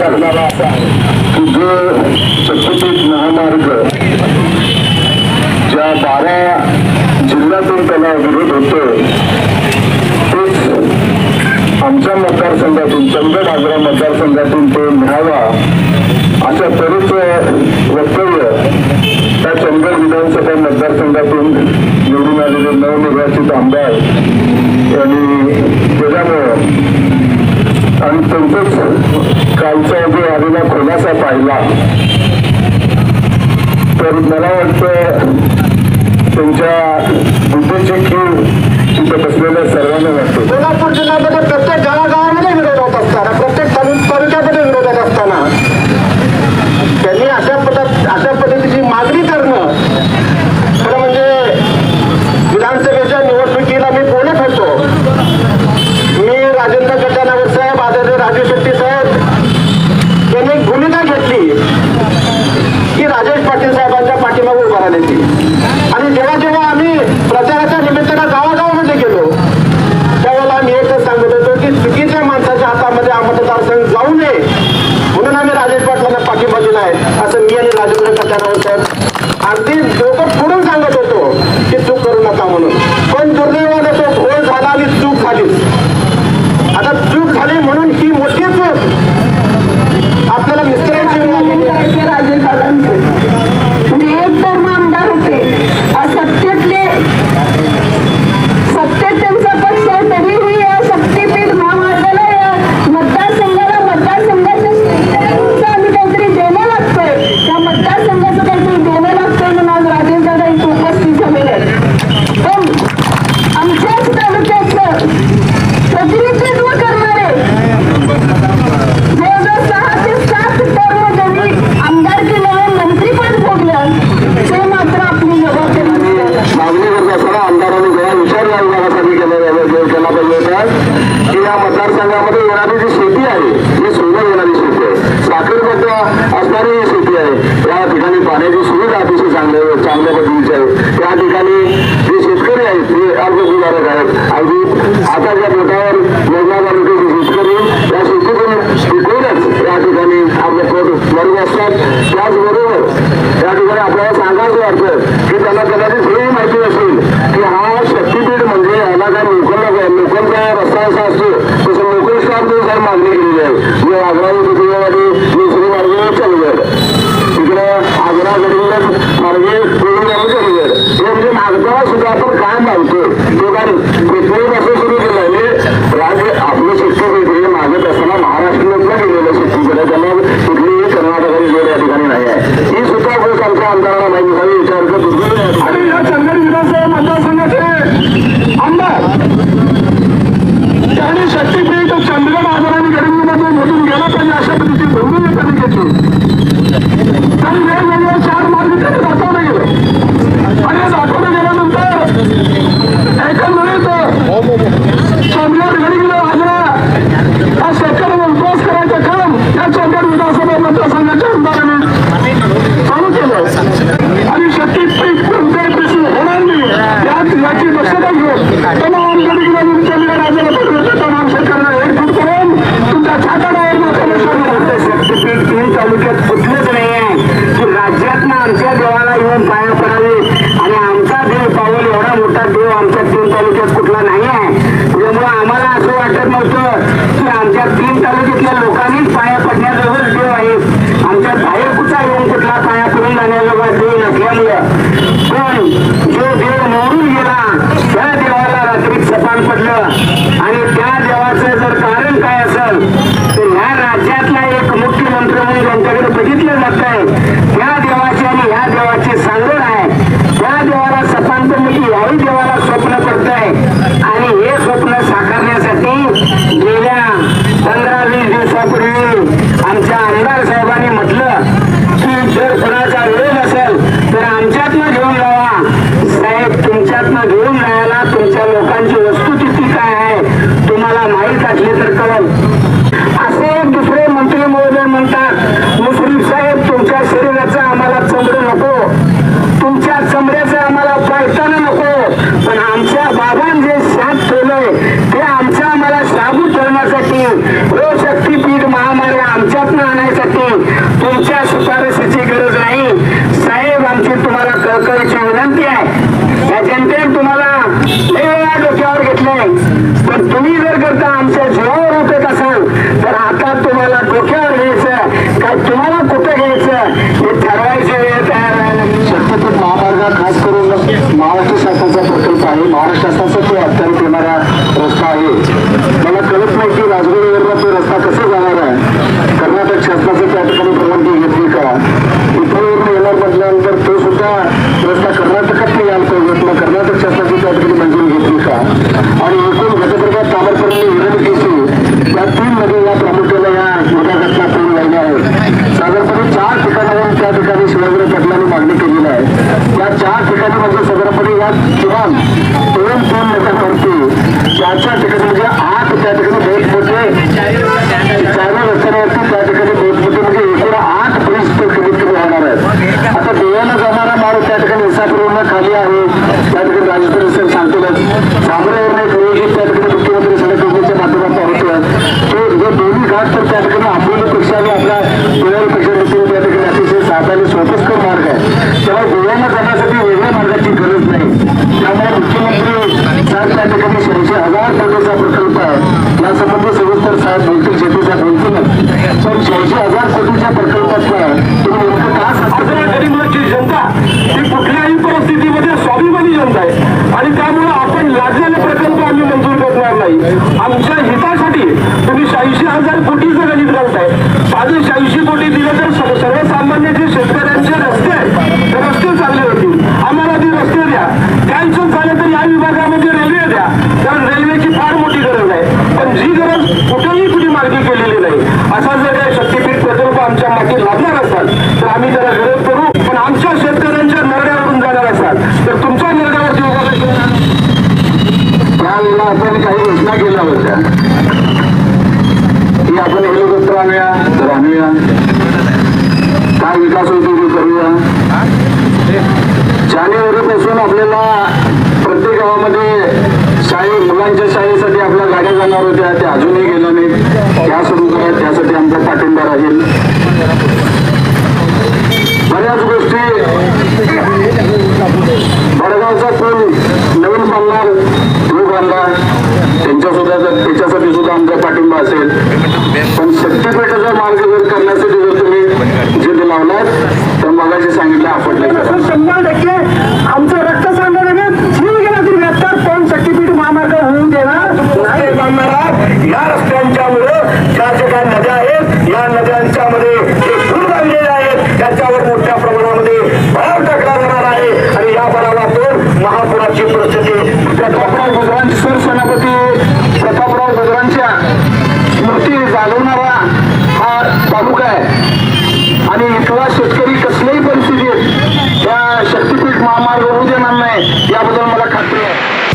आर्थिक असा की जो शक्तीपीठ महामार्ग ज्या बारा जिल्ह्यातून त्याला विरोध होतो तेच आमच्या मतदारसंघातून चंदगड आग्रा मतदारसंघातून तो मिळावा अशा तऱ्हेचं वक्तव्य त्या चंदगड विधानसभा मतदारसंघातून निवडून आलेले नवनिर्वाचित आमदार यांनी केल्यामुळं आणि त्यांचंच कालचा जो आलेला खुलासा पाहिला तर मला वाटतं मतदारसंघामध्ये येणारी जी शेती आहे ही सोनं येणारी शेती आहे. साखरबद्ध असणारी ही शेती आहे. या ठिकाणी पाण्याची सुविधा अतिशय चांगल्या चांगल्या पद्धतीची आहे. या ठिकाणी जे शेतकरी आहेत ते अल्पभूधारक आहेत. अगदी आता ज्या बोटावर योजना तालुक्याचे शेतकरी या शेतीतून पिकवूनच या ठिकाणी आपले पोट भरत असतात. त्याचबरोबर या ठिकाणी आपल्या सांगायचं वाटतं की त्यांना कदाचित हेही माहिती असेल की हा शक्तीपीठ म्हणजे याला काय लोकल लोकलचा रस्ता असा असतो तसं लोकल स्टॉप जो काही मागणी केलेली दुसरी मार्गे हे म्हणजे सुद्धा आपण काय मागतो तो सुरू केलं राज्य आपलं मागत असताना महाराष्ट्रातलं गेलेलं त्याला कुठलीही कर्नाटकाची जोड या ठिकाणी नाही आहे. ही सुद्धा गोष्ट आमच्या आमदारांना माहिती झाली विचार आणि या विधानसभा मतदारसंघाचे आमदार शक्तीपीठ चंदगड आजाराने गडीमध्ये मधून गेला पाहिजे अशा पद्धतीची भूमिका त्यांनी घेतली आणि वेगवेगळे चार मार्ग त्यांनी दाखवले गेले आणि हे दाखवले गेल्यानंतर एकंदरीत चंदगड गडीला आजरा हा शेतकऱ्यांना विश्वास करायचं काम या चंदगड विधानसभा मतदारसंघाच्या आमदारांनी चालू केलं आणि शक्तीपीठ कोणत्याही प्रश्न होणार नाही यात याची दक्षता घेऊन तमाम गडीगिरांनी चंदगड आजारा पडल्याचं तमाम शेतकऱ्यांना एकजूट करून तुमच्या छाताडावर शक्तीपीठ तीन तालुक्यात कुठलंच नाही आहे की राज्यातनं आमच्या देवाला येऊन पाया पडावे आणि आमचा देव पावल एवढा मोठा देव आमच्या तीन तालुक्यात कुठला नाही आहे त्यामुळे आम्हाला असं वाटत नव्हतं की आमच्या तीन तालुक्यातल्या लोकांनीच पाया पडण्याजवळ देव आहे. आमच्या बाहेर कुठला येऊन कुठला पाया पडून जाण्याजवळ देव नसल्यामुळं. पण जो देव मोडून गेला त्या देवाला रात्री सपान पडलं. आणि त्या देवाचं जर कारण काय असेल तर ह्या राज्यातला एक मुख्यमंत्री म्हणून ज्यांच्याकडे बघितलं जात आहे तुम्ही जर करता आमच्या जीवावर त्या ठिकाणी शिवाजीराव पटलांनी मागणी केलेली आहे. या चार ठिकाणी म्हणजे साधारणपणे या किमान दोन तीन लोकांवरती चार चार ठिकाणी म्हणजे आठ त्या ठिकाणी भेट मोठे चारही असतील त्या ठिकाणी भेट मोठे म्हणजे एकूण आठ पोलीस कमीत कमी होणार आहेत. आता गोव्याला जाणारा माल त्या ठिकाणी इसापूरला खाली आहे. 跟你说一下 नवीन नवीन बांधणार लोक आणणार त्यांच्या सुद्धा त्याच्यासाठी सुद्धा आमचा पाठिंबा असेल. पण शक्तीपीठाचा मार्ग जर करण्यासाठी जर तुम्ही जिद्द लावणार तर मला मगाशी सांगितलं आपण शंभर टक्के आमचं रक्त सांगणार पण शक्तीपीठ महामार्ग होऊन देणार. या बाबू काय आणि इथला शेतकरी कसल्याही परिस्थितीत त्या शक्तीपीठ महामार्ग होऊ देणार नाही याबद्दल मला खात्री आहे.